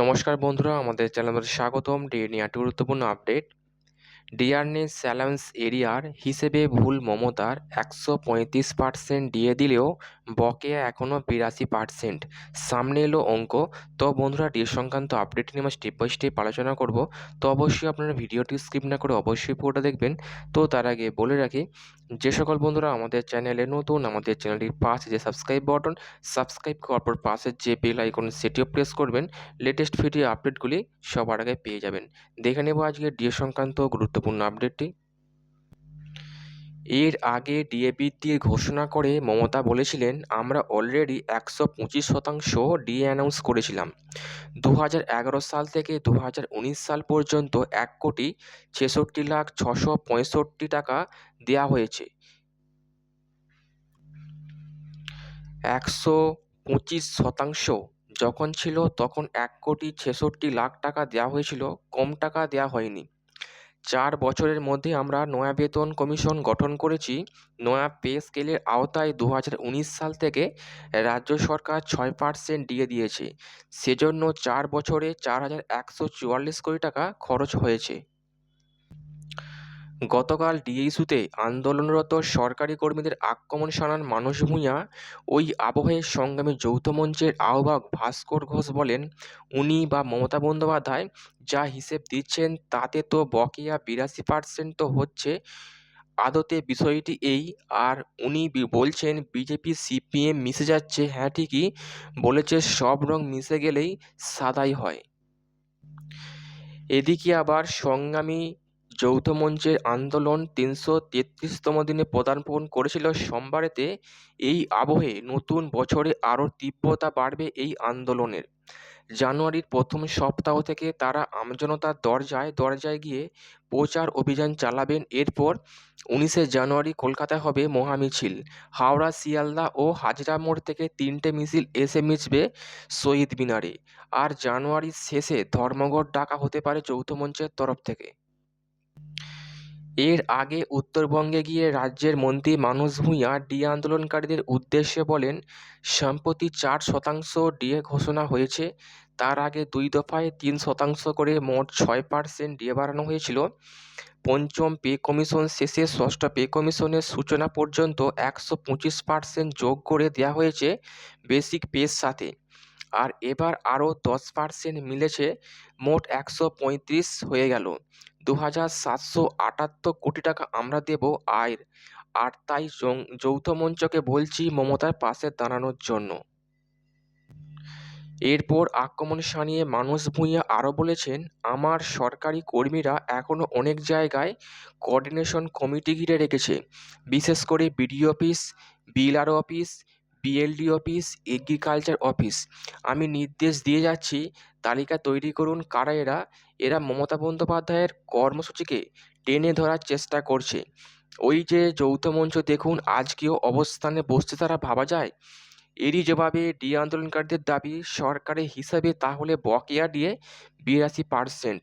নমস্কার বন্ধুরা, আমাদের চ্যানেলে স্বাগতম। ডিএ নিয়ে একটি গুরুত্বপূর্ণ আপডেট। ডিয়ারনেস স্যালান্স এরিয়ার হিসেবে ভুল মমতার একশো পঁয়ত্রিশ পার্সেন্ট দিয়ে দিলেও বকেয়া এখনও বিরাশি পার্সেন্ট। সামনে এলো অঙ্ক। তো বন্ধুরা ডিএ সংক্রান্ত আপডেট নিয়ে আমরা স্টেপ বাই স্টেপ আলোচনা করব। তো অবশ্যই আপনারা ভিডিওটি স্কিপ না করে অবশ্যই পুরোটা দেখবেন। তো তার আগে বলে রাখি, যে সকল বন্ধুরা আমাদের চ্যানেলে নতুন, আমাদের চ্যানেলটির পাশে যে সাবস্ক্রাইব বাটন সাবস্ক্রাইব করার পর পাশের যে বেল আইকন সেটিও প্রেস করবেন। লেটেস্ট ভিডিও আপডেটগুলি সবার আগে পেয়ে যাবেন। দেখে নেব আজকে ডিএ সংক্রান্ত গুরুত্বপূর্ণ আপডেটটি এর আগে ডিএ ঘোষণা করে মমতা বলেছিলেন, আমরা অলরেডি একশো পঁচিশ শতাংশ ডিএ অ্যানাউন্স করেছিলাম। দু হাজার এগারো সাল থেকে দু হাজার উনিশ সাল পর্যন্ত এক কোটি ছেষট্টি লাখ ছশো পঁয়ষট্টি টাকা দেওয়া হয়েছে। একশো পঁচিশ শতাংশ যখন ছিল, তখন এক কোটি ছেষট্টি লাখ টাকা দেওয়া হয়েছিল। কম টাকা দেওয়া হয়নি। চার বছরের মধ্যে আমরা নয়া বেতন কমিশন গঠন করেছি। নয়া পে স্কেলের আওতায় দু হাজার উনিশ সাল থেকে রাজ্য সরকার ছয় পার্সেন্ট দিয়ে দিয়েছে। সেজন্য চার বছরে চার হাজার একশো চুয়াল্লিশ কোটি টাকা খরচ হয়েছে। গতকাল ডিএ ইস্যুতে আন্দোলনরত সরকারি কর্মীদের আক্রমণ শানান মানস ভূঁইয়া ওই আবহে সংগ্রামী যৌথ মঞ্চের আহ্বায়ক ভাস্কর ঘোষ বলেন, উনি বা মমতা বন্দ্যোপাধ্যায় যা হিসেব দিচ্ছেন তাতে তো বকেয়া বিরাশি পার্সেন্ট তো হচ্ছে। আদতে বিষয়টি এই, আর উনি বলছেন, বিজেপি, সিপিএম মিশে যাচ্ছে। হ্যাঁ ঠিকই বলেছে, সব রং মিশে গেলেই সাদাই হয়। এদিকে আবার সংগ্রামী যৌথ মঞ্চের আন্দোলন তিনশো তেত্রিশতম দিনে পদার্পণ করেছিল। সোমবারেতে এই আবহে নতুন বছরে আরও তীব্রতা বাড়বে এই আন্দোলনের। জানুয়ারির প্রথম সপ্তাহ থেকে তারা আমজনতার দরজায় দরজায় গিয়ে প্রচার অভিযান চালাবেন। এরপর উনিশে জানুয়ারি কলকাতায় হবে মহামিছিল। হাওড়া, শিয়ালদা ও হাজরা মোড় থেকে তিনটে মিছিল এসে মিশবে শহীদ মিনারে। আর জানুয়ারির শেষে ধর্মঘট ডাকা হতে পারে যৌথ মঞ্চের তরফ থেকে। এর আগে উত্তরবঙ্গে গিয়ে রাজ্যের মন্ত্রী মানস ভূঁইয়া ডিএ আন্দোলনকারীদের উদ্দেশ্যে বলেন, সম্প্রতি চার শতাংশ ডিএ ঘোষণা হয়েছে। তার আগে দুই দফায় তিন শতাংশ করে মোট ছয় পার্সেন্ট ডিএ বাড়ানো হয়েছিল। পঞ্চম পে কমিশন শেষে ষষ্ঠ পে কমিশনের সূচনা পর্যন্ত একশো পঁচিশ পার্সেন্ট যোগ করে দেওয়া হয়েছে বেসিক পের সাথে। আর এবার আরও দশ পার্সেন্ট মিলেছে, মোট একশো পঁয়ত্রিশ হয়ে গেল। দু হাজার সাতশো আটাত্তর কোটি টাকা আমরা দেব আয়ের। আর তাই যৌথ মঞ্চকে বলছি মমতার পাশে দাঁড়ানোর জন্য। এরপর আক্রমণ সানিয়ে মানস ভূঁইয়া আরও বলেছেন, আমার সরকারি কর্মীরা এখনও অনেক জায়গায় কোঅর্ডিনেশন কমিটি ঘিরে রেখেছে। বিশেষ করে BDO office BLRO office BLD office agriculture office আমি নির্দেশ দিয়ে যাচ্ছি, তালিকা তৈরি করুন কারা এরা। এরা মমতা বন্দ্যোপাধ্যায়ের কর্মসূচিকে টেনে ধরার চেষ্টা করছে। ওই যে যৌথ মঞ্চ দেখুন, আজকেও অবস্থানে বসতে তারা ভাবা যায়। এরই জবাবে ডি আন্দোলনকারীদের দাবি, সরকারের হিসাবে তাহলে বকেয়া দিয়ে বিরাশি পার্সেন্ট